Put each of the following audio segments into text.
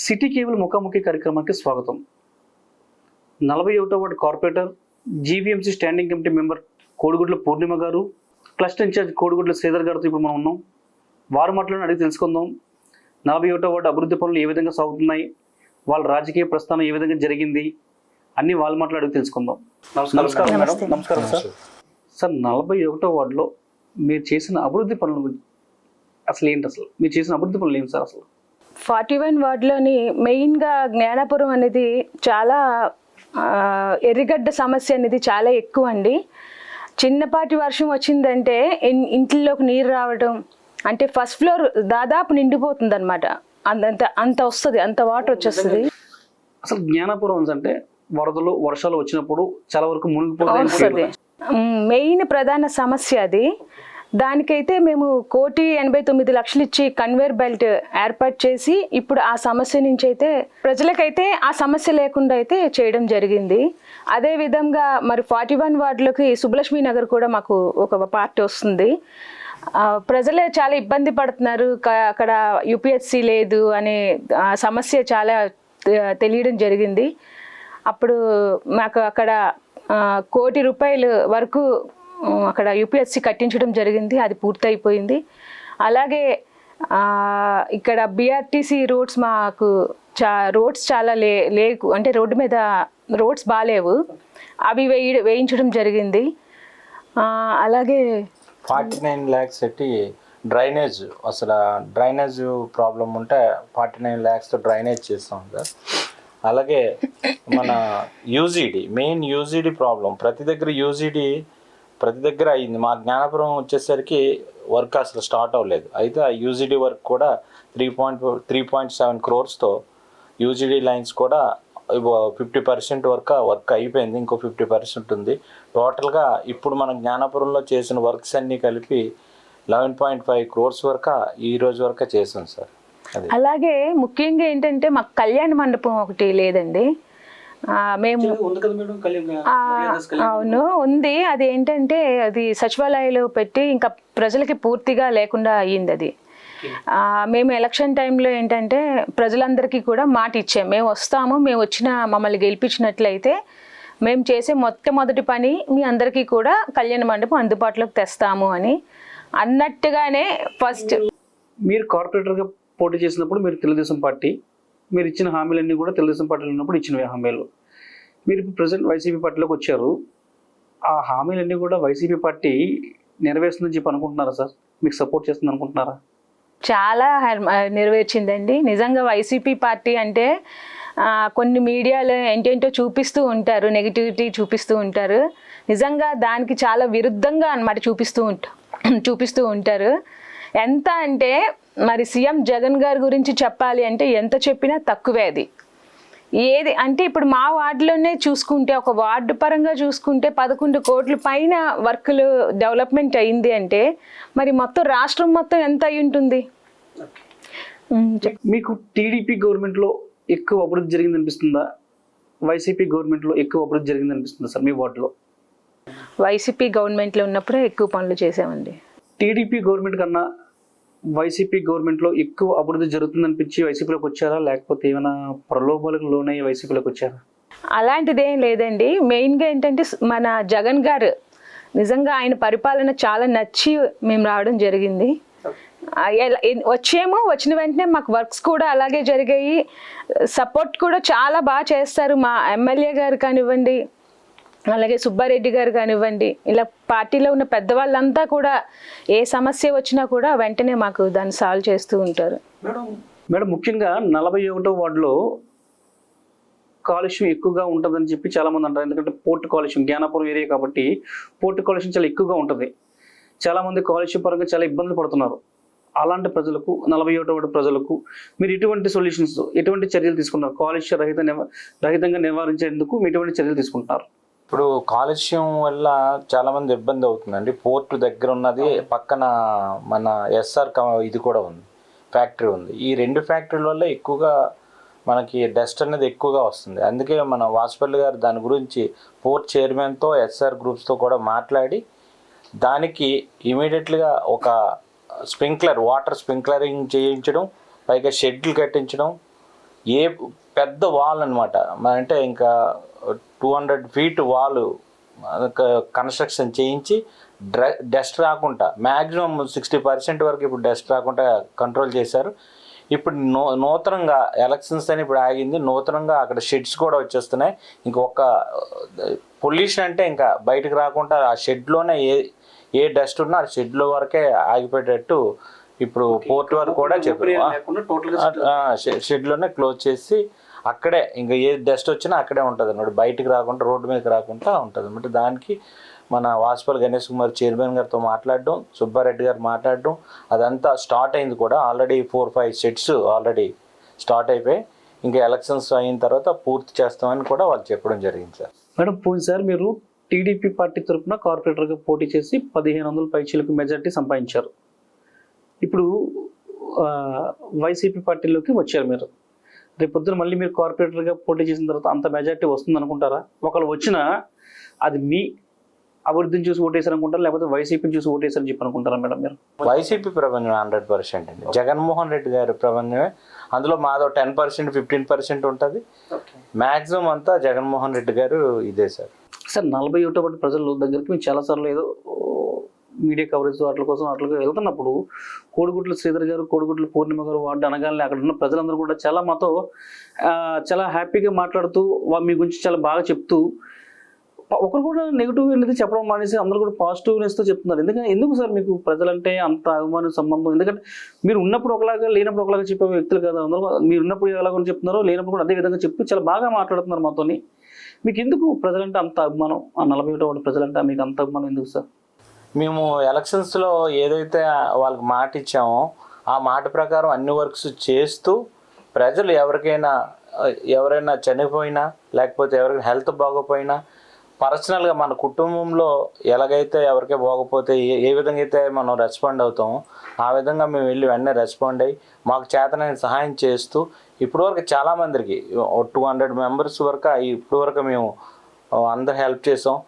City cable ముఖాముఖి కార్యక్రమానికి స్వాగతం. నలభై ఒకటో ward corporator GVMC standing committee member Kodigudla Purnima గారు క్లస్టర్ ఇన్ఛార్జ్ కోడిగుడ్ల శ్రీధర్ గారితో ఇప్పుడు మనం ఉన్నాం. వారు మాటలను అడిగి తెలుసుకుందాం. నలభై ఒకటో వార్డు అభివృద్ధి పనులు ఏ విధంగా సాగుతున్నాయి? వాళ్ళ రాజకీయ ప్రస్థానం ఏ విధంగా జరిగింది? అన్ని వాళ్ళ మాటలు అడిగి తెలుసుకుందాం. నమస్కారం మేడం. నమస్కారం సార్. సార్ నలభై ఒకటో వార్డులో మీరు చేసిన అభివృద్ధి పనుల గురించి అసలు ఏంటి అసలు? మీరు చేసిన అభివృద్ధి పనులు ఏంటి సార్ అసలు? ఫార్టీ వన్ వార్డులోని మెయిన్గా జ్ఞానాపురం అనేది చాలా ఎర్రిగడ్డ సమస్య అనేది చాలా ఎక్కువ అండి చిన్నపాటి వర్షం వచ్చిందంటే ఇంట్లోకి నీరు రావడం అంటే ఫస్ట్ ఫ్లోర్ దాదాపు నిండిపోతుంది అనమాట అంత అంత వస్తుంది అంత వాటర్ వచ్చేస్తుంది. అసలు జ్ఞానపురం అంటే వరదలు వర్షాలు వచ్చినప్పుడు చాలా వరకు మునిగిపోతుంది మెయిన్ ప్రధాన సమస్య అది. దానికైతే మేము కోటి ఎనభై తొమ్మిది లక్షలు ఇచ్చి కన్వేర్ బెల్ట్ ఏర్పాటు చేసి ఇప్పుడు ఆ సమస్య నుంచి అయితే ప్రజలకైతే ఆ సమస్య లేకుండా అయితే చేయడం జరిగింది. అదే విధంగా మరి ఫార్టీ వన్ వార్డులకి సుబ్బలక్ష్మి నగర్ కూడా మాకు ఒక పార్టీ వస్తుంది. ప్రజలే చాలా ఇబ్బంది పడుతున్నారు. అక్కడ యూపీఎస్సి లేదు అనే ఆ, సమస్య చాలా తెలియడం జరిగింది. అప్పుడు మాకు అక్కడ కోటి రూపాయలు వరకు అక్కడ యూపీఎస్సి కట్టించడం జరిగింది అది పూర్తయిపోయింది. అలాగే ఇక్కడ బీఆర్టీసీ రోడ్స్ మాకు చా రోడ్స్ చాలా లే లేకు అంటే రోడ్డు మీద రోడ్స్ బాగాలేవు అవి వేయ వేయించడం జరిగింది. అలాగే ఫార్టీ నైన్ ల్యాక్స్ పెట్టి డ్రైనేజ్ అసలు డ్రైనేజ్ ప్రాబ్లం ఉంటే ఫార్టీ నైన్ ల్యాక్స్తో డ్రైనేజ్ చేస్తాం సార్. అలాగే మన యూజీడీ మెయిన్ యూజీడీ ప్రాబ్లం ప్రతి దగ్గర యూజీడీ ప్రతి దగ్గర అయింది. మా జ్ఞానపురం వచ్చేసరికి వర్క్ అసలు స్టార్ట్ అవ్వలేదు. అయితే ఆ యూజీడీ వర్క్ కూడా three point three point seven క్రోర్స్తో UGD lines కూడా ఫిఫ్టీ పర్సెంట్ వర్క్ వర్క్ అయిపోయింది. ఇంకో ఫిఫ్టీ పర్సెంట్ ఉంది. టోటల్గా ఇప్పుడు మన జ్ఞానపురంలో చేసిన వర్క్స్ అన్నీ కలిపి లెవెన్ పాయింట్ ఫైవ్ క్రోర్స్ వరకు ఈ రోజు వరకు చేసాం సార్. అలాగే ముఖ్యంగా ఏంటంటే మాకు కళ్యాణ మండపం ఒకటి లేదండి. మేము అవును ఉంది. అది ఏంటంటే అది సచివాలయాలు పెట్టి ఇంకా ప్రజలకి పూర్తిగా లేకుండా అయ్యింది అది. మేము ఎలక్షన్ టైంలో ఏంటంటే ప్రజలందరికీ కూడా మాట ఇచ్చాం. మేము వస్తాము మేము వచ్చిన మమ్మల్ని గెలిపించినట్లయితే మేము చేసే మొట్టమొదటి పని మీ అందరికీ కూడా కళ్యాణ మండపం అందుబాటులోకి తెస్తాము అని అన్నట్టుగానే ఫస్ట్ మీరు కార్పొరేటర్గా పోటీ చేసినప్పుడు మీరు తెలుగుదేశం పార్టీ మీరు ఇచ్చిన హామీలన్నీ కూడా తెలుగుదేశం పార్టీలో ఉన్నప్పుడు ఇచ్చినవి హామీలు. మీరు ఇప్పుడు ప్రజెంట్ వైసీపీ పార్టీలోకి వచ్చారు. ఆ హామీలన్నీ కూడా వైసీపీ పార్టీ నెరవేరుస్తుందని చెప్పి అనుకుంటున్నారా సార్? మీకు సపోర్ట్ చేస్తుంది అనుకుంటున్నారా? చాలా నెరవేర్చిందండి. నిజంగా వైసీపీ పార్టీ అంటే కొన్ని మీడియాలో ఏంటేంటో చూపిస్తూ ఉంటారు. నెగిటివిటీ చూపిస్తూ ఉంటారు. నిజంగా దానికి చాలా విరుద్ధంగా అన్నమాట చూపిస్తూ ఉంటా చూపిస్తూ ఉంటారు. ఎంత అంటే మరి సీఎం జగన్ గారి గురించి చెప్పాలి అంటే ఎంత చెప్పినా తక్కువే అది. ఏది అంటే ఇప్పుడు మా వార్డులోనే చూసుకుంటే ఒక వార్డు పరంగా చూసుకుంటే పదకొండు కోట్ల పైన వర్కులు డెవలప్మెంట్ అయింది అంటే మరి మొత్తం రాష్ట్రం మొత్తం ఎంత అయి ఉంటుంది? మీకు టీడీపీ గవర్నమెంట్లో ఎక్కువ అభివృద్ధి జరిగింది అనిపిస్తుందా? వైసీపీ గవర్నమెంట్లో ఎక్కువ అభివృద్ధి జరిగింది అనిపిస్తుందా సార్ మీ వార్డులో? వైసీపీ గవర్నమెంట్లో ఉన్నప్పుడే ఎక్కువ పనులు చేసామండి. టీడీపీ గవర్నమెంట్ కన్నా వైసీపీ గవర్నమెంట్లో ఎక్కువ అభివృద్ధి జరుగుతుందనిపించి వైసీపీలోకి వచ్చారా? లేకపోతే ఏమైనా ప్రలోభాలకు లోనయ్యి వైసీపీలోకి వచ్చారా? అలాంటిదేం లేదండి. మెయిన్గా ఏంటంటే మన జగన్ గారు నిజంగా ఆయన పరిపాలన చాలా నచ్చి మేము రావడం జరిగింది. వచ్చేమో వచ్చిన వెంటనే మాకు వర్క్స్ కూడా అలాగే జరిగాయి. సపోర్ట్ కూడా చాలా బాగా చేస్తారు మా ఎమ్మెల్యే గారు కానివ్వండి అలాగే సుబ్బారెడ్డి గారు కానివ్వండి ఇలా పార్టీలో ఉన్న పెద్దవాళ్ళంతా కూడా ఏ సమస్య వచ్చినా కూడా వెంటనే మాకు దాన్ని సాల్వ్ చేస్తూ ఉంటారు. మేడం మేడం ముఖ్యంగా నలభై ఒకటో వార్డులో కాలుష్యం ఎక్కువగా ఉంటుందని చెప్పి చాలామంది అంటారు. ఎందుకంటే పోర్ట్ కాలుష్యం జ్ఞానాపురం ఏరియా కాబట్టి పోర్ట్ కాలుష్యం చాలా ఎక్కువగా ఉంటుంది. చాలామంది కాలుష్యం పరంగా చాలా ఇబ్బందులు పడుతున్నారు. అలాంటి ప్రజలకు నలభై ఒకటో వార్డు ప్రజలకు మీరు ఎటువంటి సొల్యూషన్స్ ఎటువంటి చర్యలు తీసుకున్నారు? కాలుష్య రహిత నివ- రహితంగా నివారించేందుకు మీరు ఎటువంటి చర్యలు తీసుకుంటున్నారు? ఇప్పుడు కాలుష్యం వల్ల చాలా మంది ఇబ్బంది అవుతుందండి. పోర్టు దగ్గర ఉన్నది పక్కన మన ఎస్ఆర్ ఇది కూడా ఉంది ఫ్యాక్టరీ ఉంది. ఈ రెండు ఫ్యాక్టరీల వల్ల ఎక్కువగా మనకి డస్ట్ అనేది ఎక్కువగా వస్తుంది. అందుకే మన వాజ్పేయి గారు దాని గురించి పోర్ట్ చైర్మన్తో ఎస్ఆర్ గ్రూప్స్తో కూడా మాట్లాడి దానికి ఇమీడియట్గా ఒక స్ప్రింక్లర్ వాటర్ స్ప్రింక్లరింగ్ చేయించడం పైగా షెడ్లు కట్టించడం ఏ పెద్ద వాల్ అనమాట అంటే ఇంకా two hundred feet wall construction చేయించి డ్ర డస్ట్ రాకుండా మ్యాక్సిమం సిక్స్టీ పర్సెంట్ వరకు ఇప్పుడు డస్ట్ రాకుండా కంట్రోల్ చేశారు. ఇప్పుడు నూ నూతనంగా ఎలక్షన్స్ అని ఇప్పుడు ఆగింది. నూతనంగా అక్కడ షెడ్స్ కూడా వచ్చేస్తున్నాయి. ఇంకొక పొల్యూషన్ అంటే ఇంకా బయటకు రాకుండా ఆ షెడ్లోనే ఏ ఏ డస్ట్ ఉన్నా ఆ షెడ్లో వరకే ఆగిపోయేటట్టు ఇప్పుడు పోర్ట్ వరకు కూడా చెప్పారు. షెడ్లోనే క్లోజ్ చేసి అక్కడే ఇంకా ఏ డస్ట్ వచ్చినా అక్కడే ఉంటుంది అన్నమాట. బయటికి రాకుండా రోడ్డు మీదకి రాకుండా ఉంటుంది అనమాట దానికి మన వాసుపల్లి గణేష్ కుమార్ చైర్మన్ గారితో మాట్లాడడం సుబ్బారెడ్డి గారు మాట్లాడడం అదంతా స్టార్ట్ అయింది కూడా. Already four five sets already start అయిపోయి ఇంకా ఎలక్షన్స్ అయిన తర్వాత పూర్తి చేస్తామని కూడా వాళ్ళు చెప్పడం జరిగింది సార్. మేడం పోయినసారి మీరు టీడీపీ పార్టీ తరఫున కార్పొరేటర్గా పోటీ చేసి పదిహేను వందల పైచీలకు మెజార్టీ సంపాదించారు. ఇప్పుడు వైసీపీ పార్టీలోకి వచ్చారు మీరు. రేపు పొద్దున మళ్ళీ మీరు కార్పొరేటర్గా పోటీ చేసిన తర్వాత అంత మెజార్టీ వస్తుంది అనుకుంటారా ఒకళ్ళు వచ్చినా అది మీ అభివృద్ధిని చూసి ఓటేసారు అనుకుంటారా? లేకపోతే వైసీపీని చూసి ఓటేసారని చెప్పి అనుకుంటారా మేడం మీరు? వైసీపీ ప్రబంధం హండ్రెడ్ పర్సెంట్ అండి. జగన్మోహన్ రెడ్డి గారి ప్రబంధమే అందులో మాదో టెన్ పర్సెంట్ ఫిఫ్టీన్ పర్సెంట్ ఉంటుంది. మ్యాక్సిమం అంతా జగన్మోహన్ రెడ్డి గారు ఇదే సార్. సార్ నలభై ఒకటో ప్రజల దగ్గరికి మేము చాలాసార్లు ఏదో మీడియా కవరేజ్ వాటి కోసం వాటికి వెళ్తున్నప్పుడు కోడిగుడ్ల శ్రీధర్ గారు కోడిగుడ్ల పూర్ణిమ గారు వార్డు అనగానే అక్కడ ఉన్న ప్రజలందరూ కూడా చాలా మాతో చాలా హ్యాపీగా మాట్లాడుతూ మీ గురించి చాలా బాగా చెప్తూ ఒకరు కూడా నెగిటివ్ అనేది చెప్పడం మానేసి అందరూ కూడా పాజిటివ్నెస్తో చెప్తున్నారు. ఎందుకంటే ఎందుకు సార్ మీకు ప్రజలంటే అంత అభిమాన సంబంధం? ఎందుకంటే మీరు ఉన్నప్పుడు ఒకలాగా లేనప్పుడు ఒకలాగా చెప్పే వ్యక్తులు కదా. అందరూ మీరు ఉన్నప్పుడు ఎలాగో చెప్తున్నారో లేనప్పుడు కూడా అదే విధంగా చెప్తూ చాలా బాగా మాట్లాడుతున్నారు మాతోని. మీకు ఎందుకు ప్రజలంటే అంత అభిమానం? ఆ నలభై ఒకటి ప్రజలంటే మీకు అంత అభిమానం ఎందుకు సార్? మేము ఎలక్షన్స్లో ఏదైతే వాళ్ళకి మాట ఇచ్చామో ఆ మాట ప్రకారం అన్ని వర్క్స్ చేస్తూ ప్రజలు ఎవరికైనా ఎవరైనా చనిపోయినా లేకపోతే ఎవరికైనా హెల్త్ బాగోపోయినా పర్సనల్గా మన కుటుంబంలో ఎలాగైతే ఎవరికే బాగపోతే ఏ ఏ విధంగా అయితే మనం రెస్పాండ్ అవుతామో ఆ విధంగా మేము వెళ్ళి వెంటనే రెస్పాండ్ అయ్యి మాకు చేతనైన సహాయం చేస్తూ ఇప్పటివరకు చాలామందికి టూ హండ్రెడ్ మెంబర్స్ వరకు ఇప్పటివరకు వరకు మేము అందరు హెల్ప్ చేసాం.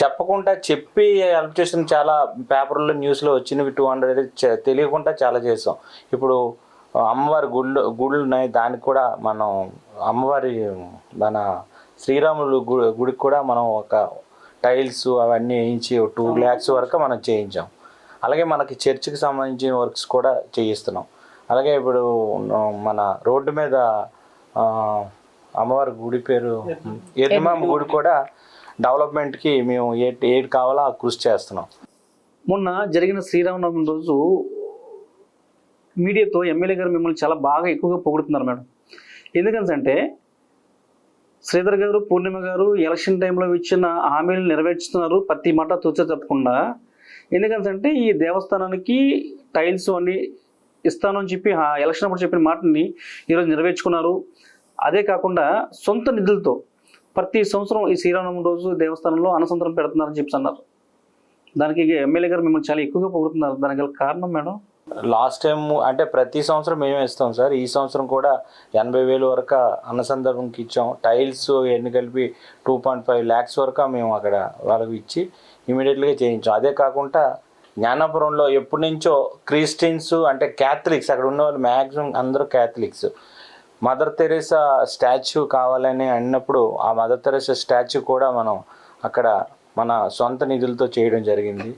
చెప్పకుండా చెప్పి హెల్ప్ చేసిన చాలా పేపర్లో న్యూస్లో వచ్చినవి టూ హండ్రెడ్ తెలియకుండా చాలా చేసాం. ఇప్పుడు అమ్మవారి గుళ్ళు గుళ్ళు ఉన్నాయి దానికి కూడా మనం అమ్మవారి మన శ్రీరాములు గుడి గుడికి కూడా మనం ఒక టైల్స్ అవన్నీ వేయించి టూ ల్యాక్స్ వరకు మనం చేయించాం. అలాగే మనకి చర్చికి సంబంధించిన వర్క్స్ కూడా చేయిస్తున్నాం. అలాగే ఇప్పుడు మన రోడ్డు మీద అమ్మవారి గుడి పేరు ఎర్రమామ గుడి కూడా డెవలప్మెంట్కి మేము ఏ ఏది కావాలో ఆ కృషి చేస్తున్నాం. మొన్న జరిగిన శ్రీరామనవమి రోజు మీడియాతో ఎమ్మెల్యే గారు మిమ్మల్ని చాలా బాగా ఎక్కువగా పొగుడుతున్నారు మేడం. ఎందుకంటే శ్రీధర్ గారు పూర్ణిమ గారు ఎలక్షన్ టైంలో ఇచ్చిన హామీలు నెరవేర్చుతున్నారు ప్రతి మాట తూచ తప్పకుండా. ఎందుకంటే ఈ దేవస్థానానికి టైల్స్ అన్ని ఇస్తానని చెప్పి ఆ ఎలక్షన్ అప్పుడు చెప్పిన మాటని ఈరోజు నెరవేర్చుకున్నారు. అదే కాకుండా సొంత నిధులతో ప్రతి సంవత్సరం ఈ శ్రీరామనవమి రోజు దేవస్థానంలో అన్నసంతరం పెడుతున్నారని చెప్పి అన్నారు. దానికి ఎమ్మెల్యే గారు మిమ్మల్ని చాలా ఎక్కువగా పొగుడుతున్నారు. దానికి గల కారణం మేడం? లాస్ట్ టైం అంటే ప్రతి సంవత్సరం మేమే ఇస్తాం సార్. ఈ సంవత్సరం కూడా ఎనభై వేలు వరకు అన్నసందర్భంకి ఇచ్చాం. టైల్స్ ఎన్ని కలిపి టూ పాయింట్ ఫైవ్ ల్యాక్స్ వరకు మేము అక్కడ వాళ్ళకి ఇచ్చి ఇమీడియట్గా చేయించాం. అదే కాకుండా జ్ఞానాపురంలో ఎప్పటి నుంచో క్రిస్టియన్స్ అంటే క్యాథలిక్స్ అక్కడ ఉన్న వాళ్ళు మ్యాక్సిమం అందరూ క్యాథలిక్స్. మదర్ తెరేసా స్టాచ్యూ కావాలని అన్నప్పుడు ఆ మదర్ తెరేసా స్టాచ్యూ కూడా మనం అక్కడ మన సొంత నిధులతో చేయడం జరిగింది.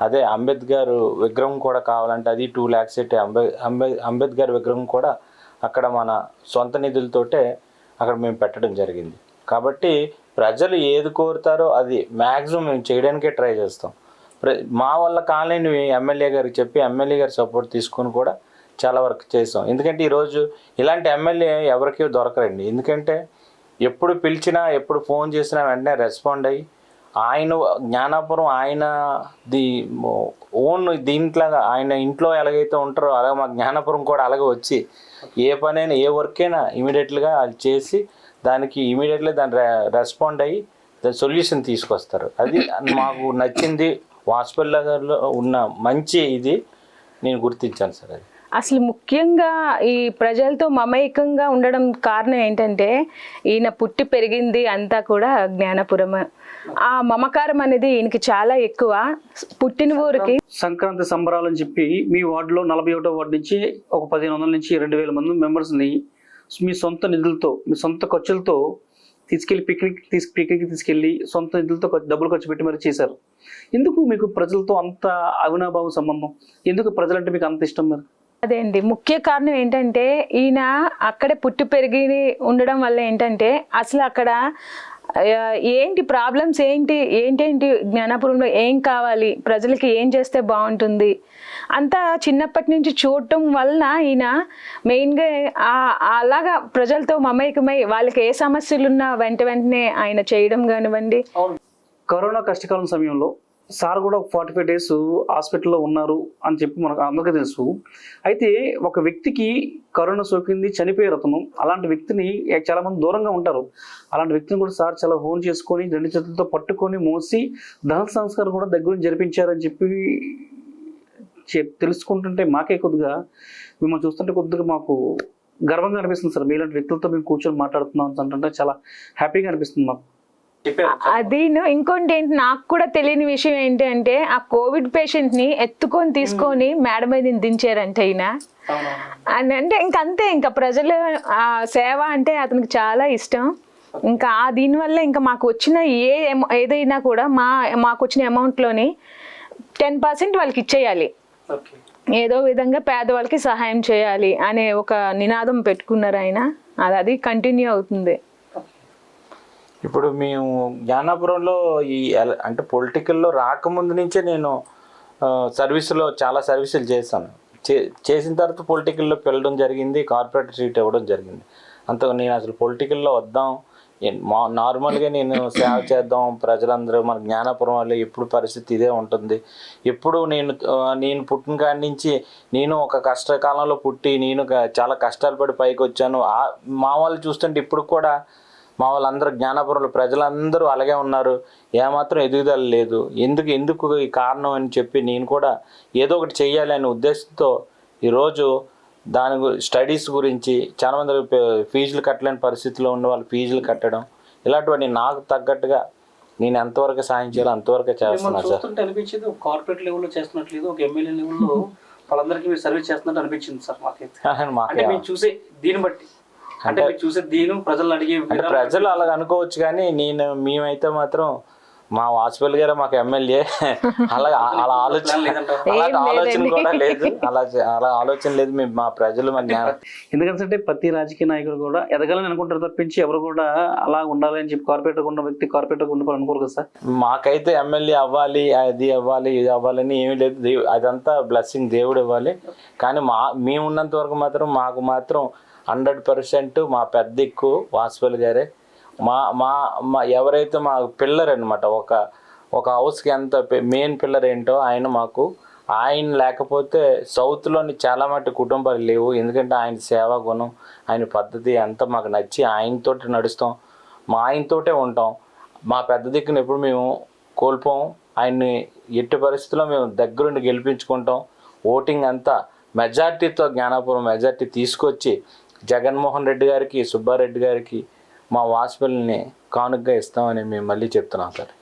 అదే అంబేద్కర్ విగ్రహం కూడా కావాలంటే అది టూ ల్యాక్స్ ఎట్టి అంబే అంబే అంబేద్కర్ విగ్రహం కూడా అక్కడ మన సొంత నిధులతోటే అక్కడ మేము పెట్టడం జరిగింది. కాబట్టి ప్రజలు ఏది కోరుతారో అది మ్యాక్సిమం మేము చేయడానికే ట్రై చేస్తాం. ప్ర- మా వల్ల కాలేని ఎమ్మెల్యే గారికి చెప్పి ఎమ్మెల్యే గారి సపోర్ట్ తీసుకొని కూడా చాలా వరకు చేసాం. ఎందుకంటే ఈరోజు ఇలాంటి ఎమ్మెల్యే ఎవరికి దొరకరండి. ఎందుకంటే ఎప్పుడు పిలిచినా ఎప్పుడు ఫోన్ చేసినా వెంటనే రెస్పాండ్ అయ్యి ఆయన జ్ఞానాపురం ఆయన ది ఓన్ దీంట్లో ఆయన ఇంట్లో ఎలాగైతే ఉంటారో అలాగే మా జ్ఞానాపురం కూడా అలాగే వచ్చి ఏ పనైనా ఏ వర్క్ అయినా ఇమీడియట్గా అది చేసి దానికి ఇమీడియట్లీ దాని రెస్పాండ్ అయ్యి దాని సొల్యూషన్ తీసుకొస్తారు. అది మాకు నచ్చింది. హాస్పిటల్లో ఉన్న మంచి ఇది. నేను గుర్తించాను సార్ అది. అసలు ముఖ్యంగా ఈ ప్రజలతో మమేకంగా ఉండడం కారణం ఏంటంటే ఈయన పుట్టి పెరిగింది అంతా కూడా జ్ఞానపురం ఆ మమకారం అనేది ఈయనకి చాలా ఎక్కువ. పుట్టిన ఊరికి సంక్రాంతి సంబరాలు అని చెప్పి మీ వార్డులో నలభై ఒకటో వార్డు నుంచి ఒక పదిహేను వందల నుంచి రెండు వేల మంది మెంబర్స్ని మీ సొంత నిధులతో మీ సొంత ఖర్చులతో తీసుకెళ్ళి పిక్నిక్ తీసు పిక్నిక్ తీసుకెళ్ళి సొంత నిధులతో డబ్బులు ఖర్చు పెట్టి మరి చేశారు. ఎందుకు మీకు ప్రజలతో అంత అవినాభావ సంబంధం? ఎందుకు ప్రజలంటే మీకు అంత ఇష్టం మరి? అదే అండి ముఖ్య కారణం ఏంటంటే ఈయన అక్కడే పుట్టి పెరిగి ఉండడం వల్ల ఏంటంటే అసలు అక్కడ ఏంటి ప్రాబ్లమ్స్ ఏంటి ఏంటేంటి జ్ఞానాపురంలో ఏం కావాలి ప్రజలకి ఏం చేస్తే బాగుంటుంది అంతా చిన్నప్పటి నుంచి చూడటం వలన ఈయన మెయిన్గా అలాగా ప్రజలతో మమేకమై వాళ్ళకి ఏ సమస్యలు ఉన్నా వెంట వెంటనే ఆయన చేయడం కానివ్వండి. కరోనా కష్టకాలం సమయంలో సార్ కూడా ఒక ఫార్టీ ఫైవ్ డేస్ హాస్పిటల్లో ఉన్నారు అని చెప్పి మనకు అందరికీ తెలుసు. అయితే ఒక వ్యక్తికి కరోనా సోకింది చనిపోయారు అతను. అలాంటి వ్యక్తిని చాలామంది దూరంగా ఉంటారు. అలాంటి వ్యక్తిని కూడా సార్ చాలా ఫోన్ చేసుకొని రెండు చేతులతో పట్టుకొని మోసి దహన సంస్కారం కూడా దగ్గర జరిపించారని చెప్పి చెప్ తెలుసుకుంటుంటే మాకే కొద్దిగా మిమ్మల్ని చూస్తుంటే కొద్దిగా మాకు గర్వంగా అనిపిస్తుంది సార్. మీలాంటి వ్యక్తులతో మేము కూర్చొని మాట్లాడుతున్నాం అంటే చాలా హ్యాపీగా అనిపిస్తుంది మాకు. అది ఇంకోటి ఏంటి నాకు కూడా తెలియని విషయం ఏంటి అంటే ఆ కోవిడ్ పేషెంట్ని ఎత్తుకొని తీసుకొని మేడ మీద దించారంట ఈయన. అని అంటే ఇంకంతే ఇంకా ప్రజలు ఆ సేవ అంటే అతనికి చాలా ఇష్టం. ఇంకా ఆ దీనివల్ల ఇంకా మాకు వచ్చిన ఏ ఏదైనా కూడా మా మాకు వచ్చిన అమౌంట్లోని టెన్ పర్సెంట్ వాళ్ళకి ఇచ్చేయాలి. ఏదో విధంగా పేదవాళ్ళకి సహాయం చేయాలి అనే ఒక నినాదం పెట్టుకున్నారు ఆయన. అది అది కంటిన్యూ అవుతుంది. ఇప్పుడు మేము జ్ఞానాపురంలో ఈ అంటే పొలిటికల్లో రాకముందు నుంచే నేను సర్వీసులో చాలా సర్వీసులు చేశాను. చే చేసిన తర్వాత పొలిటికల్లో వెళ్ళడం జరిగింది కార్పొరేట్ సీట్ ఇవ్వడం జరిగింది. అంత నేను అసలు పొలిటికల్లో వద్దాం మా నార్మల్గా నేను సేవ చేద్దాం ప్రజలందరూ మన జ్ఞానాపురం వాళ్ళు ఎప్పుడు పరిస్థితి ఇదే ఉంటుంది. ఎప్పుడు నేను నేను పుట్టిన కాడి నుంచి నేను ఒక కష్టకాలంలో పుట్టి నేను చాలా కష్టాలు పడి పైకి వచ్చాను. మా వాళ్ళు చూస్తుంటే ఇప్పుడు కూడా మా వాళ్ళందరూ జ్ఞానాపురంలో ప్రజలందరూ అలాగే ఉన్నారు. ఏమాత్రం ఎదుగుదల లేదు. ఎందుకు ఎందుకు ఈ కారణం అని చెప్పి నేను కూడా ఏదో ఒకటి చెయ్యాలి అనే ఉద్దేశంతో ఈరోజు దాని స్టడీస్ గురించి చాలా మంది పే- ఫీజులు కట్టలేని పరిస్థితిలో ఉన్న వాళ్ళు ఫీజులు కట్టడం ఇలాంటివన్నీ నాకు తగ్గట్టుగా నేను ఎంతవరకు సాయం చేయాలో అంతవరకే చేస్తున్నాను సార్. అనిపించేది కార్పొరేట్ లెవెల్లో చేస్తున్నట్లేదు ఒక ఎమ్మెల్యే లెవెల్లో వాళ్ళందరికీ మీరు సర్వీస్ చేస్తున్నట్టు అనిపించింది సార్ మాకైతే. అంటే మేము చూసే దీన్ని బట్టి. అంటే చూసే దీని ప్రజలను అడిగే ప్రజలు అలాగ అనుకోవచ్చు కానీ నేను మేమైతే మాత్రం మా వాజ్పేయి గారు మాకు ఎమ్మెల్యే. అలా అలా ఆలోచన? అలాంటి ఆలోచన. కూడా లేదు. అలా అలా ఆలోచన లేదు మేము మా ప్రజలు మా జ్ఞానం. ఎందుకంటే ప్రతి రాజకీయ నాయకుడు కూడా ఎదగాలని అనుకుంటారు తప్పించి ఎవరు కూడా అలా ఉండాలి అని చెప్పి కార్పొరేటర్ ఉన్న వ్యక్తి కార్పొరేటర్ ఉండాలని అనుకోరు కదా సార్? మాకైతే ఎమ్మెల్యే అవ్వాలి అది అవ్వాలి ఇది అవ్వాలని ఏమీ లేదు. అదంతా బ్లెస్సింగ్ దేవుడు ఇవ్వాలి. కానీ మా మేము ఉన్నంత వరకు మాత్రం మాకు మాత్రం హండ్రెడ్ పర్సెంట్ మా పెద్ద ఎక్కువ వాసుపల్లి గారే. మా మా మా ఎవరైతే మా పిల్లర్ అనమాట ఒక ఒక హౌస్కి ఎంత మెయిన్ పిల్లర్ ఏంటో ఆయన మాకు ఆయన లేకపోతే సౌత్లోని చాలా మట్టి కుటుంబాలు లేవు. ఎందుకంటే ఆయన సేవా గుణం ఆయన పద్ధతి అంతా మాకు నచ్చి ఆయనతోటి నడుస్తాం. మా ఆయనతోటే ఉంటాం. మా పెద్ద దిక్కును ఎప్పుడు మేము కోల్పోం. ఆయన్ని ఎట్టి పరిస్థితుల్లో మేము దగ్గరుండి గెలిపించుకుంటాం. ఓటింగ్ అంతా మెజార్టీతో జ్ఞానాపురం మెజార్టీ తీసుకొచ్చి జగన్మోహన్ రెడ్డి గారికి సుబ్బారెడ్డి గారికి మా వాసుపల్లిని కానుకగా ఇస్తామని మేము మళ్ళీ చెప్తున్నాం సార్.